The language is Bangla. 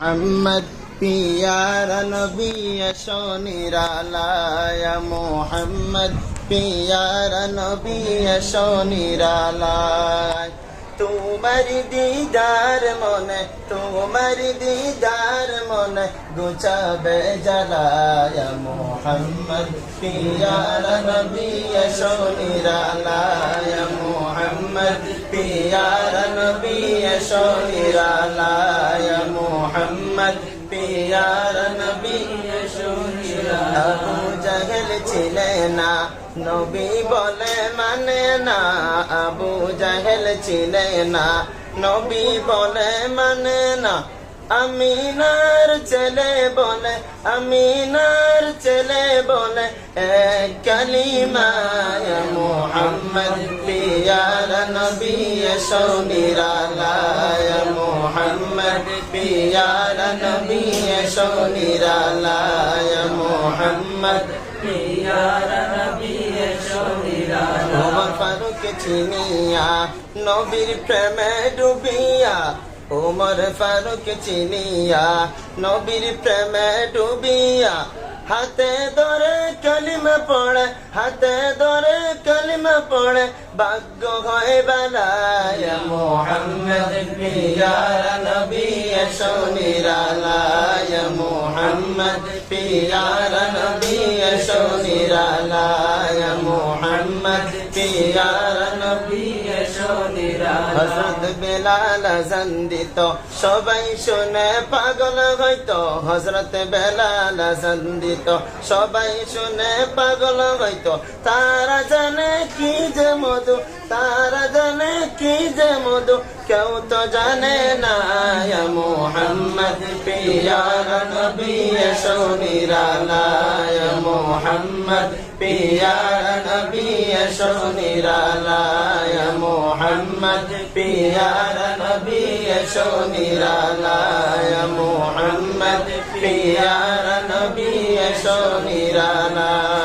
মোহাম্মদ পিয়ারা নবী সোনিরালায়া মোহাম্মদ পিয়ারা নবী সোনিরালায় তোমার দিদার মনে, তোমার দিদার মনে গুছাবে জালায় মোহাম্মদ পিয়ারা নবী সোনিরালায় মোহাম্মদ পিয়ার নবী শনিরালায় মোহাম্মদ, পিয়ার নবী আবু জাহেল ছিলে না, নবী বলে মানে না। আবু জাহেল ছিলে না, নবী বলে মানে না। আমিনার ছেলে বলে, আমিনার ছেলে বলে, এক কালিমায় মোহাম্মদ পিয়ার নবী সৌনিরালায় মোহাম্মদ পিয়ার নবী সৌনিরালায় মোহাম্মদ ওমর ফারুক চিনিয়া নবীর প্রেমে ডুবিয়া ওমর ফারুক চিনিয়া, নবীর প্রেমে ডুবিয়া। হাতে ধরে কালিমা পড়ে, হাতে ধরে কালিমা পড়ে, ভাগ্য হয় বালায় মোহাম্মদ পিয়ার নবী শনিরালায় মোহাম্মদ নবী শনিরালায় মোহাম্মদ পিয়ার নবী হজরত বেলাল জন্দিত সবাই শুনে পাগল হইতো, হজরত বেলাল জন্দিত সবাই শুনে পাগল হইতো, তারা জানে কি যে মধু, তারা জানে কি যে মধু। কেউ তো জানে না মোহাম্মদ পিয়ার নবী শনিরালায় মোহাম্মদ পিয়ার নবী শনিরালায় মোহাম্মদ পিয়ার নবী শনিরালায় মোহাম্মদ পিয়ার নবী শনিরালায়